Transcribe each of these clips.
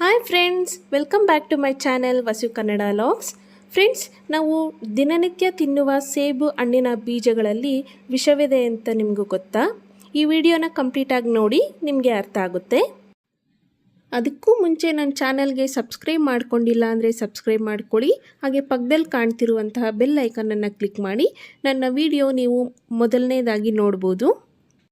Hi friends welcome back to my channel Vasu Kannada logs friends ನಾವು ದಿನನಿತ್ಯ ತಿನ್ನುವ ಸೇಬು ಹಣ್ಣಿನ ಬೀಜಗಳಲ್ಲಿ ವಿಷವಿದೆ ಅಂತ ನಿಮಗೂ ಗೊತ್ತಾ? ಈ ವಿಡಿಯೋನ ಕಂಪ್ಲೀಟಾಗಿ ನೋಡಿ ನಿಮಗೆ ಅರ್ಥ ಆಗುತ್ತೆ. ಅದಕ್ಕೂ ಮುಂಚೆ ನನ್ನ ಚಾನೆಲ್ಗೆ ಸಬ್ಸ್ಕ್ರೈಬ್ ಮಾಡ್ಕೊಂಡಿಲ್ಲ ಅಂದರೆ ಸಬ್ಸ್ಕ್ರೈಬ್ ಮಾಡ್ಕೊಳ್ಳಿ ಹಾಗೆ ಪಕ್ಕದಲ್ಲಿ ಕಾಣ್ತಿರುವಂತಹ ಬೆಲ್ ಐಕನನ್ನು ಕ್ಲಿಕ್ ಮಾಡಿ. ನನ್ನ ವಿಡಿಯೋ ನೀವು ಮೊದಲನೇದಾಗಿ ನೋಡ್ಬೋದು.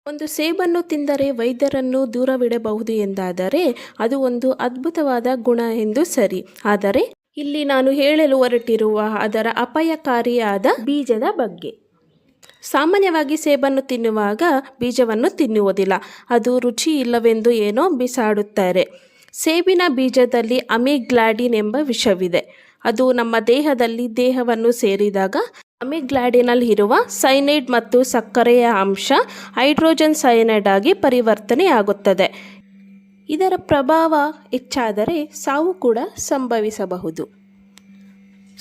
ಒಂದು ಸೇಬನ್ನು ತಿಂದರೆ ವೈದ್ಯರನ್ನು ದೂರವಿಡಬಹುದು ಎಂದಾದರೆ ಅದು ಒಂದು ಅದ್ಭುತವಾದ ಗುಣ ಎಂದು ಸರಿ. ಆದರೆ ಇಲ್ಲಿ ನಾನು ಹೇಳಲು ಹೊರಟಿರುವ ಅದರ ಅಪಾಯಕಾರಿಯಾದ ಬೀಜದ ಬಗ್ಗೆ. ಸಾಮಾನ್ಯವಾಗಿ ಸೇಬನ್ನು ತಿನ್ನುವಾಗ ಬೀಜವನ್ನು ತಿನ್ನುವುದಿಲ್ಲ. ಅದು ರುಚಿ ಇಲ್ಲವೆಂದು ಏನೋ ಬಿಸಾಡುತ್ತಾರೆ. ಸೇಬಿನ ಬೀಜದಲ್ಲಿ ಅಮಿಗ್ಲಾಡಿನ್ ಎಂಬ ವಿಷವಿದೆ. ಅದು ನಮ್ಮ ದೇಹದಲ್ಲಿ ದೇಹವನ್ನು ಸೇರಿದಾಗ ಅಮಿಗ್ಲಾಡಿನಲ್ ಇರುವ ಸೈನೈಡ್ ಮತ್ತು ಸಕ್ಕರೆಯ ಅಂಶ ಹೈಡ್ರೋಜನ್ ಸೈನೈಡ್ ಆಗಿ ಪರಿವರ್ತನೆಯಾಗುತ್ತದೆ. ಇದರ ಪ್ರಭಾವ ಹೆಚ್ಚಾದರೆ ಸಾವು ಕೂಡ ಸಂಭವಿಸಬಹುದು.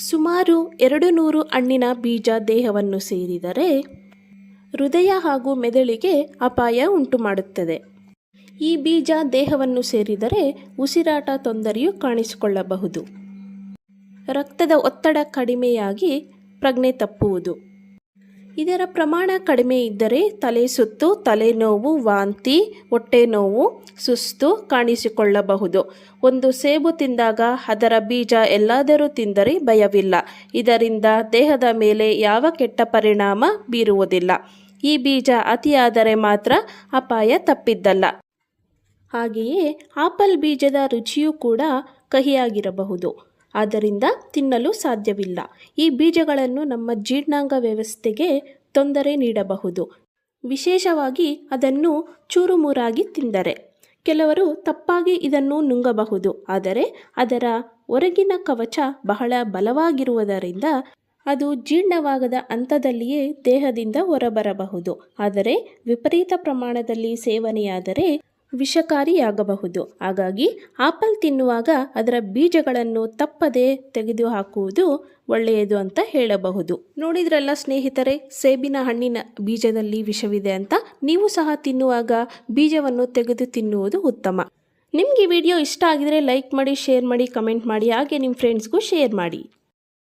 ಸುಮಾರು ಎರಡು ನೂರು ಹಣ್ಣಿನ ಬೀಜ ದೇಹವನ್ನು ಸೇರಿದರೆ ಹೃದಯ ಹಾಗೂ ಮೆದುಳಿಗೆ ಅಪಾಯ ಉಂಟು ಮಾಡುತ್ತದೆ ಈ ಬೀಜ ದೇಹವನ್ನು ಸೇರಿದರೆ ಉಸಿರಾಟ ತೊಂದರೆಯು ಕಾಣಿಸಿಕೊಳ್ಳಬಹುದು. ರಕ್ತದ ಒತ್ತಡ ಕಡಿಮೆಯಾಗಿ ಪ್ರಜ್ಞೆ ತಪ್ಪುವುದು. ಇದರ ಪ್ರಮಾಣ ಕಡಿಮೆ ಇದ್ದರೆ ತಲೆ ಸುತ್ತು ತಲೆನೋವು ವಾಂತಿ, ಹೊಟ್ಟೆ ನೋವು, ಸುಸ್ತು ಕಾಣಿಸಿಕೊಳ್ಳಬಹುದು. ಒಂದು ಸೇಬು ತಿಂದಾಗ ಅದರ ಬೀಜ ಎಲ್ಲಾದರೂ ತಿಂದರೆ ಭಯವಿಲ್ಲ. ಇದರಿಂದ ದೇಹದ ಮೇಲೆ ಯಾವ ಕೆಟ್ಟ ಪರಿಣಾಮ ಬೀರುವುದಿಲ್ಲ. ಈ ಬೀಜ ಅತಿಯಾದರೆ ಮಾತ್ರ ಅಪಾಯ ತಪ್ಪಿದ್ದಲ್ಲ. ಹಾಗೆಯೇ ಆಪಲ್ ಬೀಜದ ರುಚಿಯೂ ಕೂಡ ಕಹಿಯಾಗಿರಬಹುದು. ಆದ್ದರಿಂದ ತಿನ್ನಲು ಸಾಧ್ಯವಿಲ್ಲ. ಈ ಬೀಜಗಳನ್ನು ನಮ್ಮ ಜೀರ್ಣಾಂಗ ವ್ಯವಸ್ಥೆಗೆ ತೊಂದರೆ ನೀಡಬಹುದು. ವಿಶೇಷವಾಗಿ ಅದನ್ನು ಚೂರುಮೂರಾಗಿ ತಿಂದರೆ. ಕೆಲವರು ತಪ್ಪಾಗಿ ಇದನ್ನು ನುಂಗಬಹುದು, ಆದರೆ ಅದರ ಹೊರಗಿನ ಕವಚ ಬಹಳ ಬಲವಾಗಿರುವುದರಿಂದ ಅದು ಜೀರ್ಣವಾಗದ ಹಂತದಲ್ಲಿಯೇ ದೇಹದಿಂದ ಹೊರಬರಬಹುದು. ಆದರೆ ವಿಪರೀತ ಪ್ರಮಾಣದಲ್ಲಿ ಸೇವನೆಯಾದರೆ ವಿಷಕಾರಿಯಾಗಬಹುದು. ಹಾಗಾಗಿ ಆಪಲ್ ತಿನ್ನುವಾಗ ಅದರ ಬೀಜಗಳನ್ನು ತಪ್ಪದೆ ತೆಗೆದುಹಾಕುವುದು ಒಳ್ಳೆಯದು ಅಂತ ಹೇಳಬಹುದು. ನೋಡಿದ್ರಲ್ಲ ಸ್ನೇಹಿತರೆ, ಸೇಬಿನ ಹಣ್ಣಿನ ಬೀಜದಲ್ಲಿ ವಿಷವಿದೆ ಅಂತ? ನೀವು ಸಹ ತಿನ್ನುವಾಗ ಬೀಜವನ್ನು ತೆಗೆದು ತಿನ್ನುವುದು ಉತ್ತಮ. ನಿಮಗೆ ವಿಡಿಯೋ ಇಷ್ಟ ಆಗಿದರೆ ಲೈಕ್ ಮಾಡಿ, ಶೇರ್ ಮಾಡಿ, ಕಮೆಂಟ್ ಮಾಡಿ, ಹಾಗೆ ನಿಮ್ಮ ಫ್ರೆಂಡ್ಸ್ಗೂ ಶೇರ್ ಮಾಡಿ.